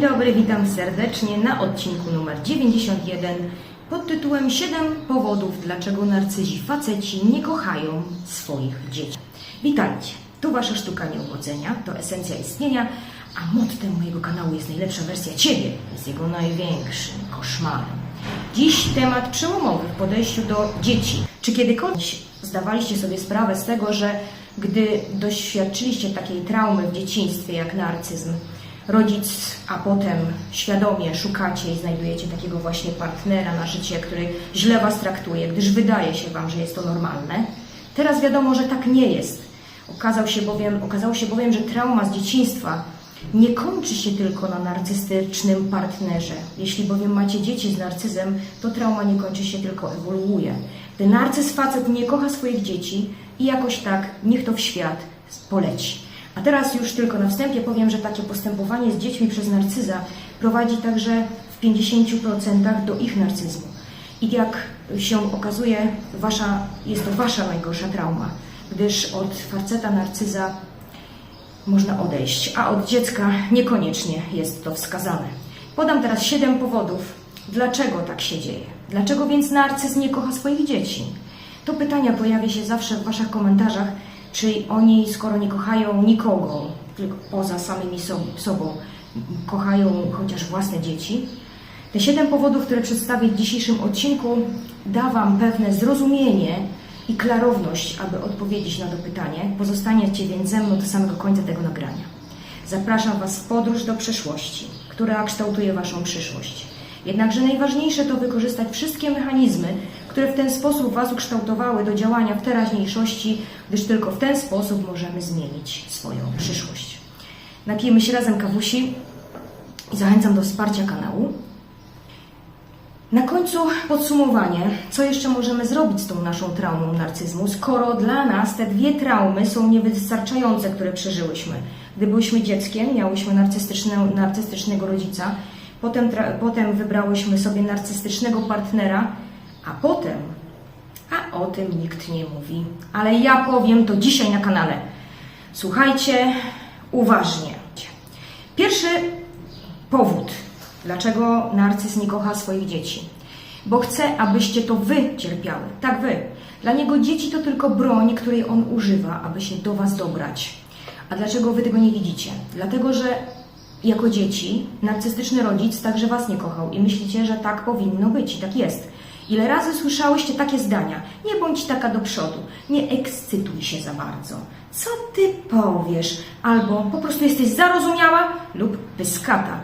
Dzień dobry, witam serdecznie na odcinku numer 91 pod tytułem 7 powodów, dlaczego narcyzi faceci nie kochają swoich dzieci. Witajcie, tu Wasza sztuka nieuwodzenia, to esencja istnienia, a mottem mojego kanału jest najlepsza wersja Ciebie, jest jego największym koszmarem. Dziś temat przełomowy w podejściu do dzieci. Czy kiedykolwiek zdawaliście sobie sprawę z tego, że gdy doświadczyliście takiej traumy w dzieciństwie jak narcyzm, rodzic, a potem świadomie szukacie i znajdujecie takiego właśnie partnera na życie, który źle Was traktuje, gdyż wydaje się Wam, że jest to normalne. Teraz wiadomo, że tak nie jest. Okazał się bowiem, okazało się bowiem, że trauma z dzieciństwa nie kończy się tylko na narcystycznym partnerze. Jeśli bowiem macie dzieci z narcyzem, to trauma nie kończy się, tylko ewoluuje. Gdy narcyz facet nie kocha swoich dzieci i jakoś tak niech to w świat poleci. A teraz już tylko na wstępie powiem, że takie postępowanie z dziećmi przez narcyza prowadzi także w 50% do ich narcyzmu. I jak się okazuje, wasza, jest to wasza najgorsza trauma, gdyż od faceta narcyza można odejść, a od dziecka niekoniecznie jest to wskazane. Podam teraz siedem powodów, dlaczego tak się dzieje. Dlaczego więc narcyz nie kocha swoich dzieci? To pytania pojawia się zawsze w Waszych komentarzach, czy oni, skoro nie kochają nikogo, tylko poza samymi so- sobą, kochają chociaż własne dzieci. Te siedem powodów, które przedstawię w dzisiejszym odcinku, da Wam pewne zrozumienie i klarowność, aby odpowiedzieć na to pytanie. Pozostaniecie więc ze mną do samego końca tego nagrania. Zapraszam Was w podróż do przeszłości, która kształtuje Waszą przyszłość. Jednakże najważniejsze to wykorzystać wszystkie mechanizmy, które w ten sposób Was ukształtowały do działania w teraźniejszości, gdyż tylko w ten sposób możemy zmienić swoją przyszłość. Napijemy się razem kawusi i zachęcam do wsparcia kanału. Na końcu podsumowanie, co jeszcze możemy zrobić z tą naszą traumą narcyzmu, skoro dla nas te dwie traumy są niewystarczające, które przeżyłyśmy. Gdy byłyśmy dzieckiem, miałyśmy narcystyczne, narcystycznego rodzica, potem, potem wybrałyśmy sobie narcystycznego partnera, a potem, a o tym nikt nie mówi, ale ja powiem to dzisiaj na kanale. Słuchajcie uważnie. Pierwszy powód, dlaczego narcyz nie kocha swoich dzieci. Bo chce, abyście to wy cierpiały. Tak wy. Dla niego dzieci to tylko broń, której on używa, aby się do was dobrać. A dlaczego wy tego nie widzicie? Dlatego, że jako dzieci narcystyczny rodzic także was nie kochał i myślicie, że tak powinno być i tak jest. Ile razy słyszałyście takie zdania? Nie bądź taka do przodu, nie ekscytuj się za bardzo. Co ty powiesz? Albo po prostu jesteś zarozumiała lub pyskata.